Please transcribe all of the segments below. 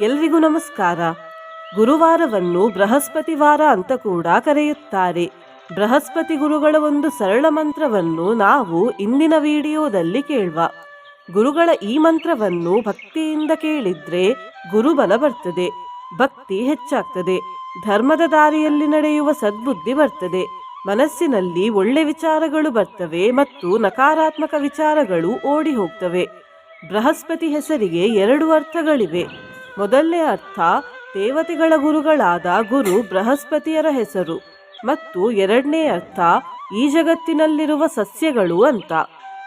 ಎಲ್ರಿಗೂ ನಮಸ್ಕಾರ. ಗುರುವಾರವನ್ನು ಬೃಹಸ್ಪತಿ ವಾರ ಅಂತ ಕೂಡ ಕರೆಯುತ್ತಾರೆ. ಬೃಹಸ್ಪತಿ ಗುರುಗಳ ಒಂದು ಸರಳ ಮಂತ್ರವನ್ನು ನಾವು ಇಂದಿನ ವಿಡಿಯೋದಲ್ಲಿ ಕೇಳುವ. ಗುರುಗಳ ಈ ಮಂತ್ರವನ್ನು ಭಕ್ತಿಯಿಂದ ಕೇಳಿದ್ರೆ ಗುರುಬಲ ಬರ್ತದೆ, ಭಕ್ತಿ ಹೆಚ್ಚಾಗ್ತದೆ, ಧರ್ಮದ ದಾರಿಯಲ್ಲಿ ನಡೆಯುವ ಸದ್ಬುದ್ಧಿ ಬರ್ತದೆ, ಮನಸ್ಸಿನಲ್ಲಿ ಒಳ್ಳೆ ವಿಚಾರಗಳು ಬರ್ತವೆ ಮತ್ತು ನಕಾರಾತ್ಮಕ ವಿಚಾರಗಳು ಓಡಿ ಹೋಗ್ತವೆ. ಬೃಹಸ್ಪತಿ ಹೆಸರಿಗೆ ಎರಡು ಅರ್ಥಗಳಿವೆ. ಮೊದಲನೇ ಅರ್ಥ ದೇವತೆಗಳ ಗುರುಗಳಾದ ಗುರು ಬೃಹಸ್ಪತಿಯರ ಹೆಸರು ಮತ್ತು ಎರಡನೇ ಅರ್ಥ ಈ ಜಗತ್ತಿನಲ್ಲಿರುವ ಸಸ್ಯಗಳು ಅಂತ.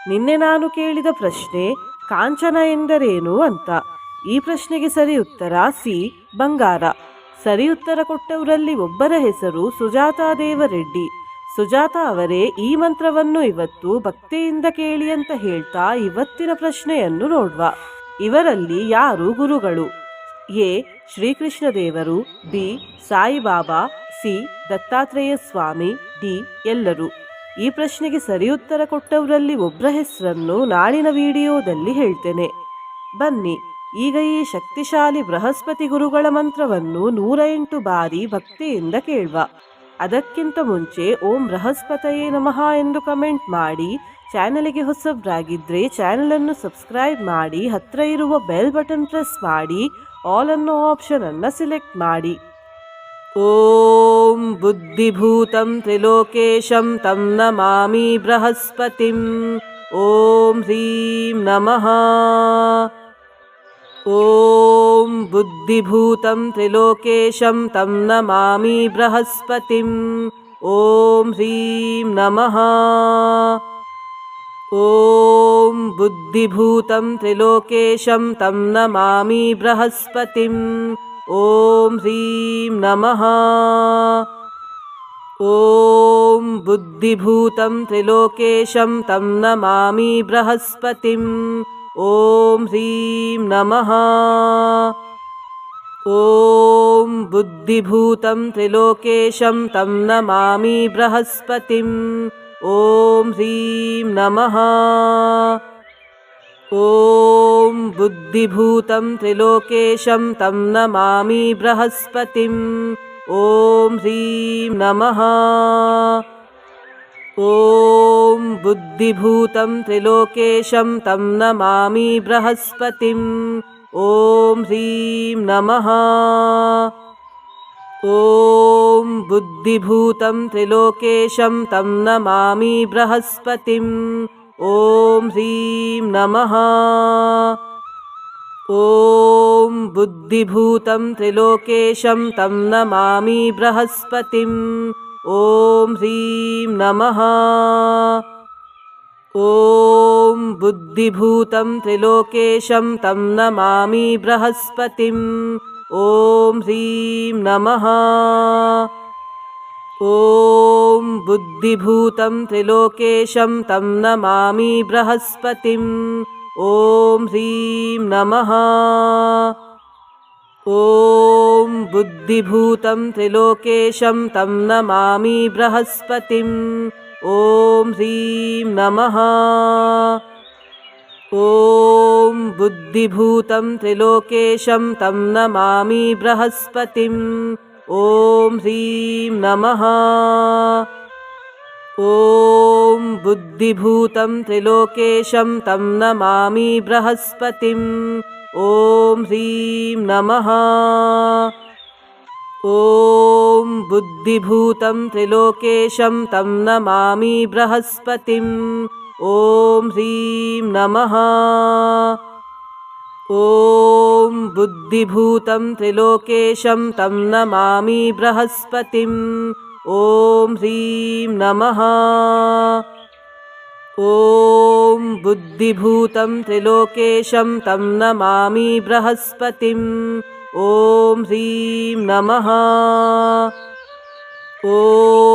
ನಿನ್ನೆ ನಾನು ಕೇಳಿದ ಪ್ರಶ್ನೆ ಕಾಂಚನ ಎಂದರೇನು ಅಂತ. ಈ ಪ್ರಶ್ನೆಗೆ ಸರಿ ಉತ್ತರ ಸಿ. ಬಂಗಾರ. ಸರಿ ಉತ್ತರ ಕೊಟ್ಟವರಲ್ಲಿ ಒಬ್ಬರ ಹೆಸರು ಸುಜಾತಾ ದೇವರೆಡ್ಡಿ. ಸುಜಾತಾ ಅವರೇ ಈ ಮಂತ್ರವನ್ನು ಇವತ್ತು ಭಕ್ತಿಯಿಂದ ಕೇಳಿ ಅಂತ ಹೇಳ್ತಾ ಇವತ್ತಿನ ಪ್ರಶ್ನೆಯನ್ನು ನೋಡುವ. ಇವರಲ್ಲಿ ಯಾರು ಗುರುಗಳು? ಎ ಶ್ರೀಕೃಷ್ಣ ದೇವರು B Saibaba, C Dattatreya Swami, D ಎಲ್ಲರೂ. ಈ ಪ್ರಶ್ನೆಗೆ ಸರಿ ಉತ್ತರ ಕೊಟ್ಟವರಲ್ಲಿ ಒಬ್ಬರ ಹೆಸರನ್ನು ನಾಳಿನ ವಿಡಿಯೋದಲ್ಲಿ ಹೇಳ್ತೇನೆ. ಬನ್ನಿ, ಈಗ ಈ ಶಕ್ತಿಶಾಲಿ ಬೃಹಸ್ಪತಿ ಗುರುಗಳ ಮಂತ್ರವನ್ನು ನೂರ ಎಂಟು ಬಾರಿ ಭಕ್ತಿಯಿಂದ ಕೇಳುವ. ಅದಕ್ಕಿಂತ ಮುಂಚೆ ಓಂ ಬೃಹಸ್ಪತಯೇ ನಮಃ ಎಂದು ಕಮೆಂಟ್ ಮಾಡಿ, ಚಾನಲಿಗೆ ಹೊಸಬ್ರಾಗಿದ್ದರೆ ಚಾನಲನ್ನು ಸಬ್ಸ್ಕ್ರೈಬ್ ಮಾಡಿ ಹತ್ತಿರ ಇರುವ ಬೆಲ್ ಬಟನ್ ಪ್ರೆಸ್ ಮಾಡಿ ಆಲ್ ಅನ್ನೋ ಆಪ್ಷನ್ ಅನ್ನ ಸಿಲೆಕ್ಟ್ ಮಾಡಿ ಓಂ ಬುದ್ಧಿಭೂತಂ ತ್ರಿಲೋಕೇಶಂ ತಂ ನಮಾಮಿ ಬೃಹಸ್ಪತಿಂ ಓಂ ಹ್ರೀಂ ನಮಃ ॐ बुद्धिभूतं त्रिलोकेशं तं नमामि बृहस्पतिम् ॐ ह्रीं नमः ॐ बुद्धिभूतं त्रिलोकेशं तं नमामि बृहस्पतिम् ॐ ह्रीं नमः। ॐ बुद्धिभूतं त्रिलोकेशं तं नमामि बृहस्पतिम् ॐ ह्रीं नमः। ॐ बुद्धिभूतं त्रिलोकेशं तं नमामि बृहस्पतिम् ॐ ह्रीं नमः। ॐ बुद्धिभूतं त्रिलोकेशं तं नमामि बृहस्पतिम् ॐ ह्रीं नमः। ॐ बुद्धिभूतं त्रिलोकेशं तं नमामि बृहस्पतिम् ॐ ह्रीं नमः ॐ बुद्धिभूतं त्रिलोकेशं तं नमामि बृहस्पतिम् ॐ ह्रीं नमः। ॐ बुद्धिभूतं त्रिलोकेशं तं नमामि बृहस्पतिम् ॐ ह्रीं नमः। ॐ बुद्धिभूतं त्रिलोकेशं तं नमामि बृहस्पतिम् ॐ ह्रीं नमः। ॐ बुद्धिभूतं त्रिलोकेशं तं नमामि बृहस्पतिम् ॐ ह्रीं नमः। ॐ बुद्धिभूतं त्रिलोकेशं तं नमामि बृहस्पतिम् ॐ ह्रीं नमः ॐ बुद्धिभूतं त्रिलोकेशं तं नमामि बृहस्पतिम् ॐ ह्रीं नमः। ॐ बुद्धिभूतं त्रिलोकेशं तं नमामि बृहस्पतिम् ॐ ह्रीं नमः। ॐ बुद्धिभूतं त्रिलोकेशं तं नमामि बृहस्पतिम् ॐ ह्रीं नमः। ॐ बुद्धिभूतं त्रिलोकेशं तं नमामि बृहस्पतिम्। ॐ ह्रीं नमः। ॐ बुद्धिभूतं त्रिलोकेशं तं नमामि बृहस्पतिम्। ॐ ह्रीं नमः। ॐ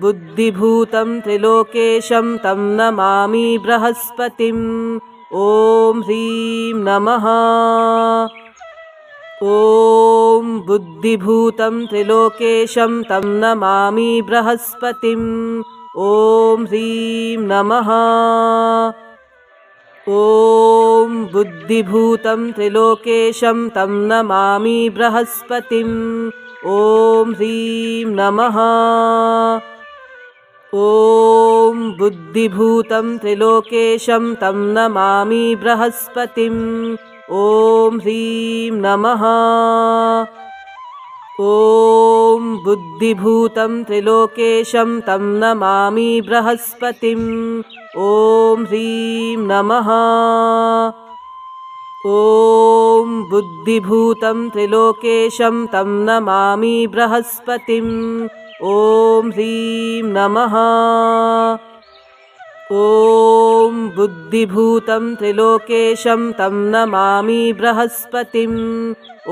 बुद्धिभूतं त्रिलोकेशं तं नमामि बृहस्पतिम् ॐ ह्रीं नमः। ॐ बुद्धिभूतं त्रिलोकेशं तं नमामि बृहस्पतिम् ॐ ह्रीं नमः। ॐ बुद्धिभूतं त्रिलोकेशं तं नमामि बृहस्पतिम् ॐ ह्रीं नमः। ॐ बुद्धिभूतं त्रिलोकेशं तं नमामि बृहस्पतिम् ॐ ह्रीं नमः। ॐ बुद्धिभूतं त्रिलोकेशं तं नमामि बृहस्पतिम् ॐ ह्रीं नमः ॐ बुद्धिभूतं त्रिलोकेशं तं नमामि बृहस्पतिम् ॐ ह्रीं नमः। ॐ बुद्धिभूतं त्रिलोकेशं तं नमामि बृहस्पतिम्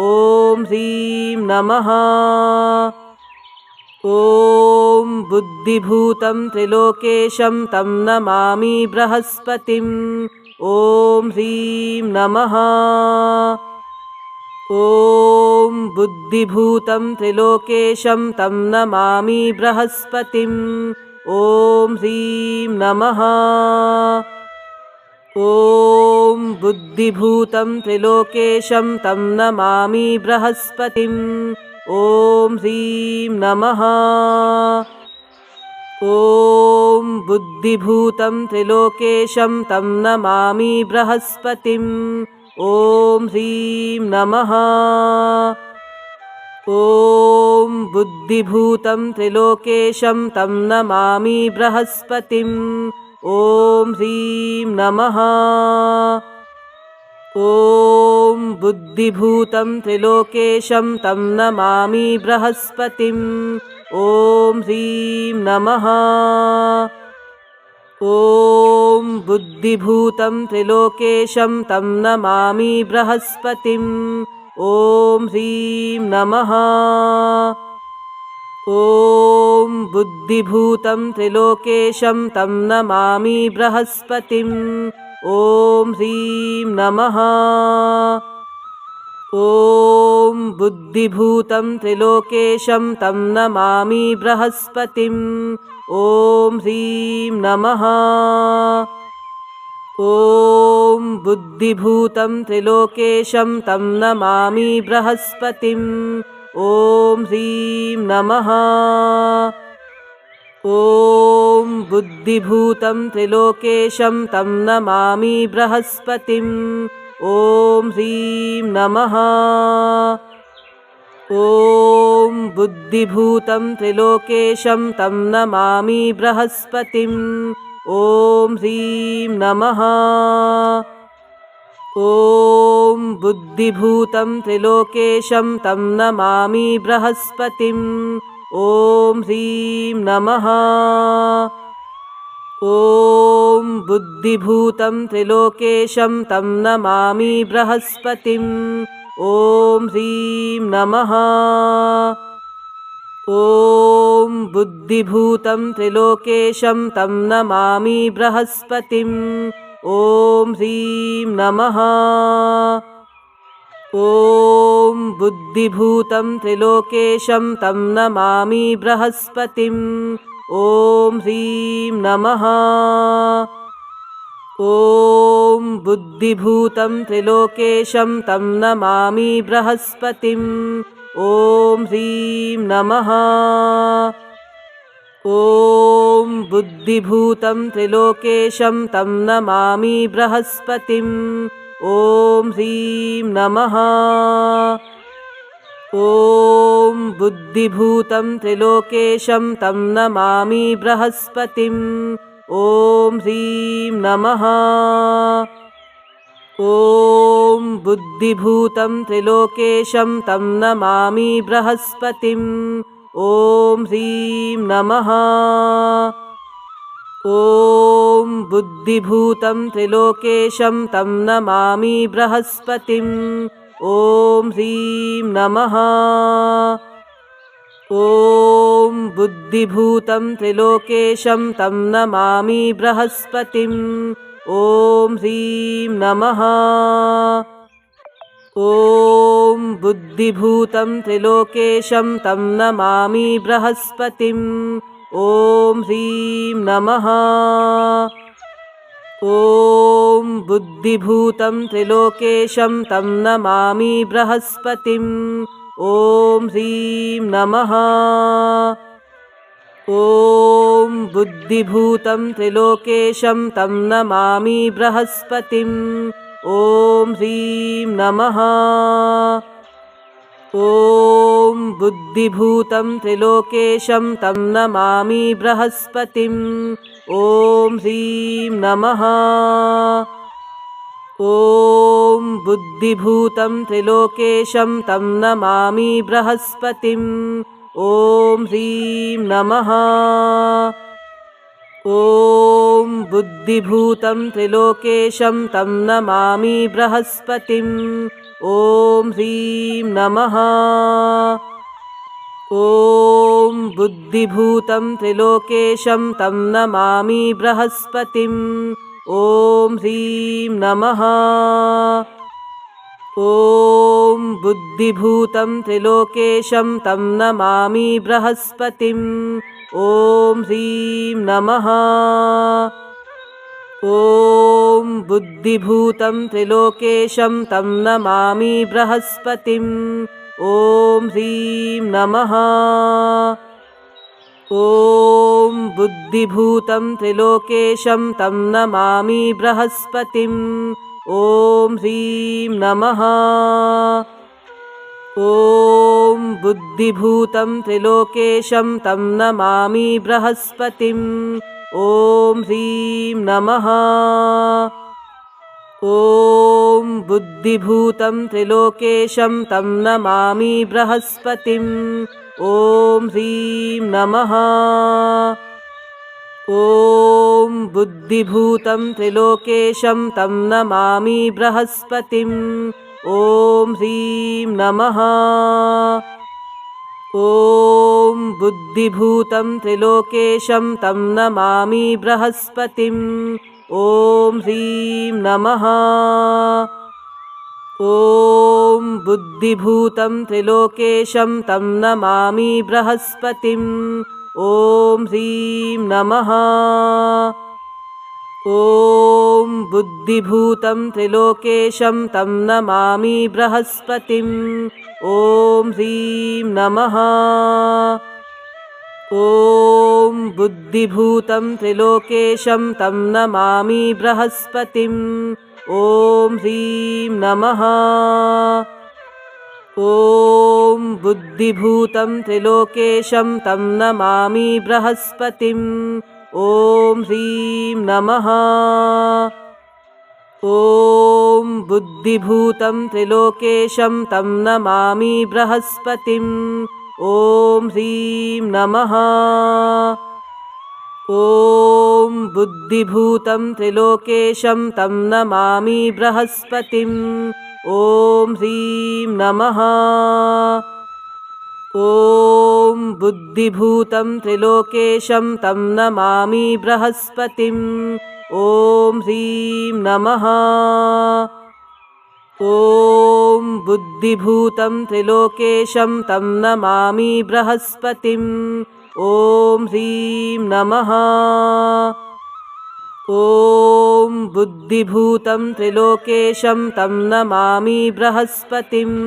ॐ ह्रीं नमः। ॐ बुद्धिभूतं त्रिलोकेशं तं नमामि बृहस्पतिम् ॐ ह्रीं नमः। ॐ बुद्धिभूतं त्रिलोकेशं तं नमामि बृहस्पतिम्। ॐ ह्रीं नमः। ॐ बुद्धिभूतं त्रिलोकेशं तं नमामि बृहस्पतिम्। ॐ ह्रीं नमः ॐ बुद्धिभूतं त्रिलोकेशं तं नमामि बृहस्पतिम् ॐ ह्रीं नमः। ॐ बुद्धिभूतं त्रिलोकेशं तं नमामि बृहस्पतिम् ॐ ह्रीं नमः। ॐ बुद्धिभूतं त्रिलोकेशं तं नमामि बृहस्पतिम् ॐ ह्रीं नमः। ॐ बुद्धिभूतं त्रिलोकेशं तं नमामि बृहस्पतिम् ॐ ह्रीं नमः। ॐ बुद्धिभूतं त्रिलोकेशं तं नमामि बृहस्पतिम् ॐ ह्रीं नमः ॐ बुद्धिभूतं त्रिलोकेशं तं नमामि बृहस्पतिम् ॐ ह्रीं नमः। ॐ बुद्धिभूतं त्रिलोकेशं तं नमामि बृहस्पतिम् ॐ ह्रीं नमः। ॐ बुद्धिभूतं त्रिलोकेशं तं नमामि बृहस्पतिम् ॐ ह्रीं नमः। ॐ बुद्धिभूतं त्रिलोकेशं तं नमामि बृहस्पतिम्। ॐ ह्रीं नमः। ॐ बुद्धिभूतं त्रिलोकेशं तं नमामि बृहस्पतिम्। ॐ ह्रीं नमः ॐ बुद्धिभूतं त्रिलोकेशं तं नमामि बृहस्पतिम् ॐ ह्रीं नमः। ॐ बुद्धिभूतं त्रिलोकेशं तं नमामि बृहस्पतिम् ॐ ह्रीं नमः। ॐ बुद्धिभूतं त्रिलोकेशं तं नमामि बृहस्पतिम् ॐ ह्रीं नमः। ॐ बुद्धिभूतं त्रिलोकेशं तं नमामि बृहस्पतिम्। ॐ ह्रीं नमः। ॐ बुद्धिभूतं त्रिलोकेशं तं नमामि बृहस्पतिम्। ॐ ह्रीं नमः ॐ बुद्धिभूतं त्रिलोकेशं तं नमामि बृहस्पतिम् ॐ ह्रीं नमः। ॐ बुद्धिभूतं त्रिलोकेशं तं नमामि बृहस्पतिम् ॐ ह्रीं नमः। ॐ बुद्धिभूतं त्रिलोकेशं तं नमामि बृहस्पतिम् ॐ ह्रीं नमः। ॐ बुद्धिभूतं त्रिलोकेशं तं नमामि बृहस्पतिम् ॐ ह्रीं नमः। ॐ बुद्धिभूतं त्रिलोकेशं तं नमामि बृहस्पतिम् ॐ ह्रीं नमः ॐ बुद्धिभूतं त्रिलोकेशं तं नमामि बृहस्पतिम् ॐ ह्रीं नमः। ॐ बुद्धिभूतं त्रिलोकेशं तं नमामि बृहस्पतिम् ॐ ह्रीं नमः। ॐ बुद्धिभूतं त्रिलोकेशं तं नमामि बृहस्पतिम् ॐ ह्रीं नमः। ॐ बुद्धिभूतं त्रिलोकेशं तं नमामि बृहस्पतिम्। ॐ ह्रीं नमः। ॐ बुद्धिभूतं त्रिलोकेशं तं नमामि बृहस्पतिम्। ॐ ह्रीं नमः ॐ बुद्धिभूतं त्रिलोकेशं तं नमामि बृहस्पतिम् ॐ ह्रीं नमः। ॐ बुद्धिभूतं त्रिलोकेशं तं नमामि बृहस्पतिम् ॐ ह्रीं नमः। ॐ बुद्धिभूतं त्रिलोकेशं तं नमामि बृहस्पतिम् ॐ ह्रीं नमः। ॐ बुद्धिभूतं त्रिलोकेशं तं नमामि बृहस्पतिम् ॐ ह्रीं नमः। ॐ बुद्धिभूतं त्रिलोकेशं तं नमामि बृहस्पतिम् ॐ ह्रीं नमः ॐ बुद्धिभूतं त्रिलोकेशं तं नमामि बृहस्पतिम् ॐ ह्रीं नमः। ॐ बुद्धिभूतं त्रिलोकेशं तं नमामि बृहस्पतिम् ॐ ह्रीं नमः। ॐ बुद्धिभूतं त्रिलोकेशं तं नमामि बृहस्पतिम् ॐ नमः। ॐ बुद्धिभूतं त्रिलोकेशं तं नमामि बृहस्पतिम्। ॐ ह्रीं नमः। ॐ बुद्धिभूतं त्रिलोकेशं तं नमामि बृहस्पतिम्। ॐ ह्रीं नमः ॐ बुद्धिभूतं त्रिलोकेशं तं नमामि बृहस्पतिम् ॐ ह्रीं नमः। ॐ बुद्धिभूतं त्रिलोकेशं तं नमामि बृहस्पतिम् ॐ ह्रीं नमः। ॐ बुद्धिभूतं त्रिलोकेशं तं नमामि बृहस्पतिम् ॐ ह्रीं नमः। ॐ बुद्धिभूतं त्रिलोकेशं तं नमामि बृहस्पतिम्। ॐ ह्रीं नमः। ॐ बुद्धिभूतं त्रिलोकेशं तं नमामि बृहस्पतिम्। ॐ ह्रीं नमः ॐ बुद्धिभूतं त्रिलोकेशं तं नमामि बृहस्पतिम् ॐ ह्रीं नमः। ॐ बुद्धिभूतं त्रिलोकेशं तं नमामि बृहस्पतिम्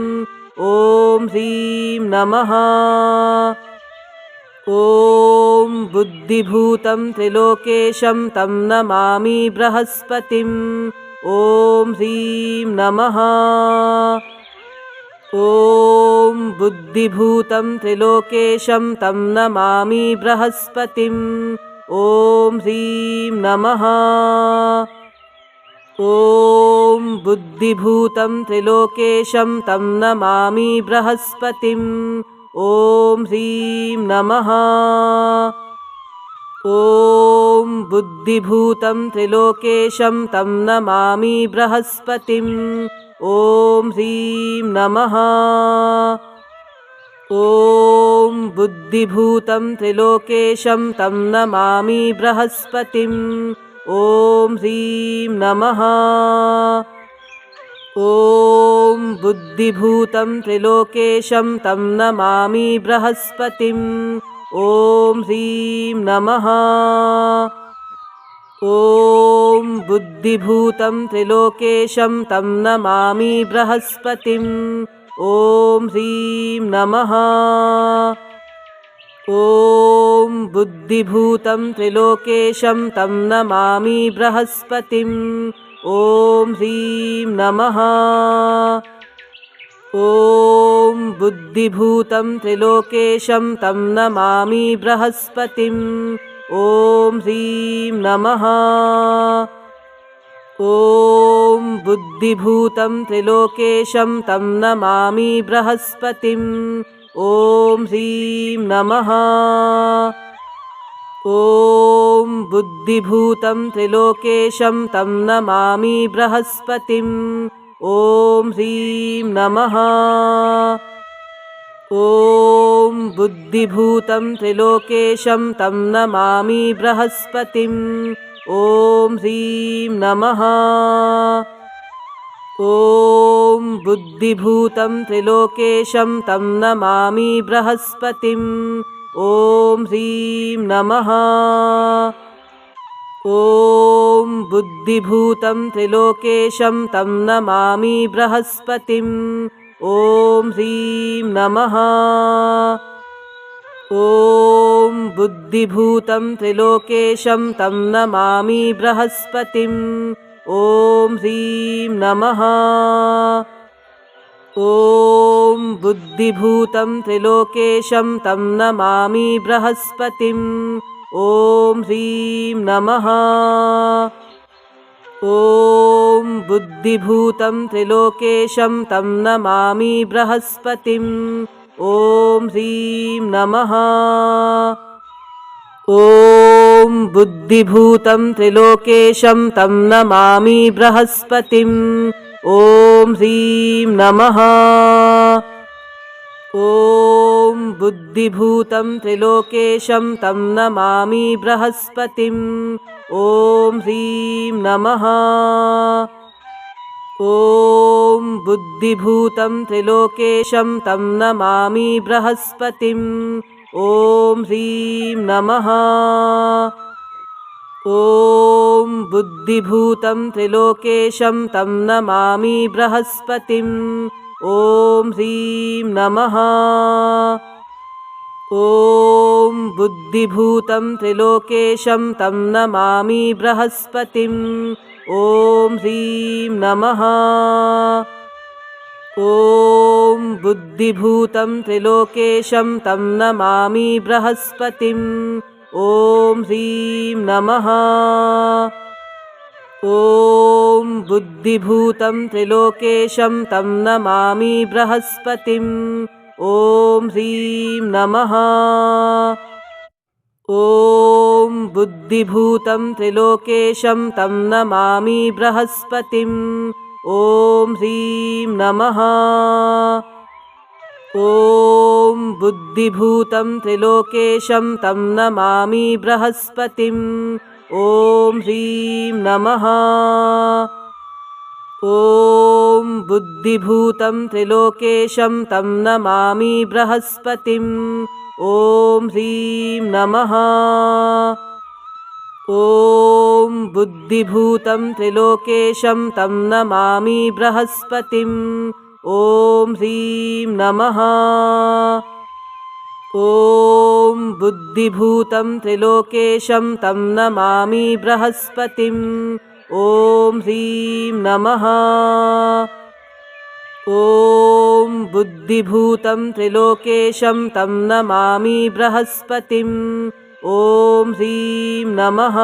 ॐ ह्रीं नमः। ॐ बुद्धिभूतं त्रिलोकेशं तं नमामि बृहस्पतिम् ॐ ह्रीं नमः। ॐ बुद्धिभूतं त्रिलोकेशं तं नमामि बृहस्पतिम्। ॐ ह्रीं नमः। ॐ बुद्धिभूतं त्रिलोकेशं तं नमामि बृहस्पतिम्। ॐ ह्रीं नमः ॐ बुद्धिभूतं त्रिलोकेशं तं नमामि बृहस्पतिम्। ॐ ह्रीं नमः। ॐ बुद्धिभूतं त्रिलोकेशं तं नमामि बृहस्पतिम्। ॐ ह्रीं नमः। ॐ बुद्धिभूतं त्रिलोकेशं तं नमामि बृहस्पतिम् ॐ ह्रीं नमः। ॐ बुद्धिभूतं त्रिलोकेशं तं नमामि बृहस्पतिम्। ॐ ह्रीं नमः। ॐ बुद्धिभूतं त्रिलोकेशं तं नमामि बृहस्पतिम्। ॐ ह्रीं नमः ॐ बुद्धिभूतं त्रिलोकेशं तं नमामि बृहस्पतिम् ॐ ह्रीं नमः। ॐ बुद्धिभूतं त्रिलोकेशं तं नमामि बृहस्पतिम् ॐ ह्रीं नमः। ॐ बुद्धिभूतं त्रिलोकेशं तं नमामि बृहस्पतिम् ॐ ह्रीं नमः। ॐ बुद्धिभूतं त्रिलोकेशं तं नमामि बृहस्पतिम्। ॐ ह्रीं नमः। ॐ बुद्धिभूतं त्रिलोकेशं तं नमामि बृहस्पतिम्। ॐ ह्रीं नमः ॐ बुद्धिभूतं त्रिलोकेशं तं नमामि बृहस्पतिम् ॐ ह्रीं नमः। ॐ बुद्धिभूतं त्रिलोकेशं तं नमामि बृहस्पतिम् ॐ ह्रीं नमः। ॐ बुद्धिभूतं त्रिलोकेशं तं नमामि बृहस्पतिम् ॐ ह्रीं नमः। ॐ बुद्धिभूतं त्रिलोकेशं तं नमामि बृहस्पतिम्। ॐ ह्रीं नमः। ॐ बुद्धिभूतं त्रिलोकेशं तं नमामि बृहस्पतिम्। ॐ ह्रीं नमः। ॐ बुद्धिभूतं त्रिलोकेशं तं नमामि बृहस्पतिम्। ॐ ह्रीं नमः। ॐ बुद्धिभूतं त्रिलोकेशं तं नमामि बृहस्पतिम्। ॐ ह्रीं नमः। ॐ बुद्धिभूतं त्रिलोकेशं तं नमामि बृहस्पतिम्। ॐ ह्रीं नमः ॐ बुद्धिभूतं त्रिलोकेशं तं नमामि बृहस्पतिम्। ॐ ह्रीं नमः। ॐ बुद्धिभूतं त्रिलोकेशं तं नमामि बृहस्पतिम्। ॐ ह्रीं नमः। ॐ बुद्धिभूतं त्रिलोकेशं तं नमामि बृहस्पतिम् ॐ ह्रीं नमः। ॐ बुद्धिभूतं त्रिलोकेशं तं नमामि बृहस्पतिम्। ॐ ह्रीं नमः। ॐ बुद्धिभूतं त्रिलोकेशं तं नमामि बृहस्पतिम्। ॐ ह्रीं नमः ॐ बुद्धिभूतं त्रिलोकेशं तं नमामि बृहस्पतिम् ॐ ह्रीं नमः। ॐ बुद्धिभूतं त्रिलोकेशं तं नमामि बृहस्पतिम् ॐ ह्रीं नमः। ॐ बुद्धिभूतं त्रिलोकेशं तं नमामि बृहस्पतिम् ॐ ह्रीं नमः। ॐ बुद्धिभूतं त्रिलोकेशं तं नमामि बृहस्पतिम् ॐ ह्रीं नमः।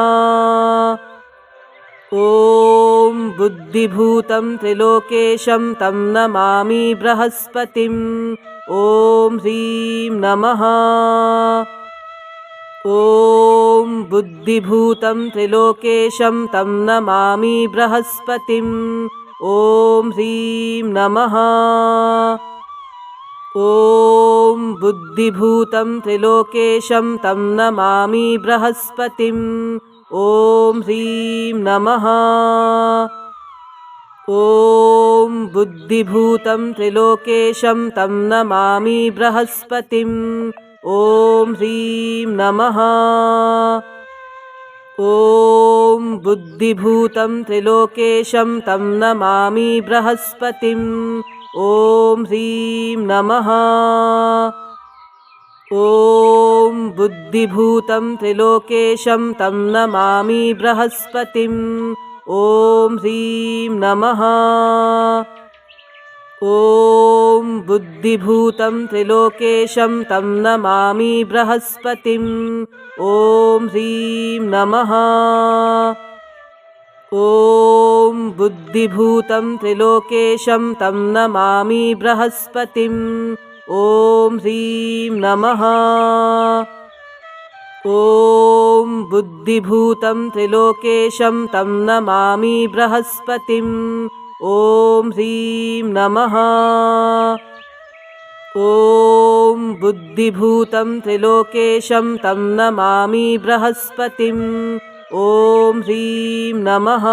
ॐ बुद्धिभूतं त्रिलोकेशं तं नमामि बृहस्पतिम् ॐ ह्रीं नमः ॐ बुद्धिभूतं त्रिलोकेशं तं नमामि बृहस्पतिम् ॐ ह्रीं नमः। ॐ बुद्धिभूतं त्रिलोकेशं तं नमामि बृहस्पतिम् ॐ ह्रीं नमः। ॐ बुद्धिभूतं त्रिलोकेशं तं नमामि बृहस्पतिम् ॐ ह्रीं नमः। ॐ बुद्धिभूतं त्रिलोकेशं तं नमामि बृहस्पतिम्। ॐ ह्रीं नमः। ॐ बुद्धिभूतं त्रिलोकेशं तं नमामि बृहस्पतिम्। ॐ ह्रीं नमः ॐ बुद्धिभूतं त्रिलोकेशं तं नमामि बृहस्पतिम् ॐ ह्रीं नमः। ॐ बुद्धिभूतं त्रिलोकेशं तं नमामि बृहस्पतिम् ॐ ह्रीं नमः। ॐ बुद्धिभूतं त्रिलोकेशं तं नमामि बृहस्पतिम् ॐ ह्रीं नमः। ॐ बुद्धिभूतं त्रिलोकेशं तं नमामि बृहस्पतिम्। ॐ ह्रीं नमः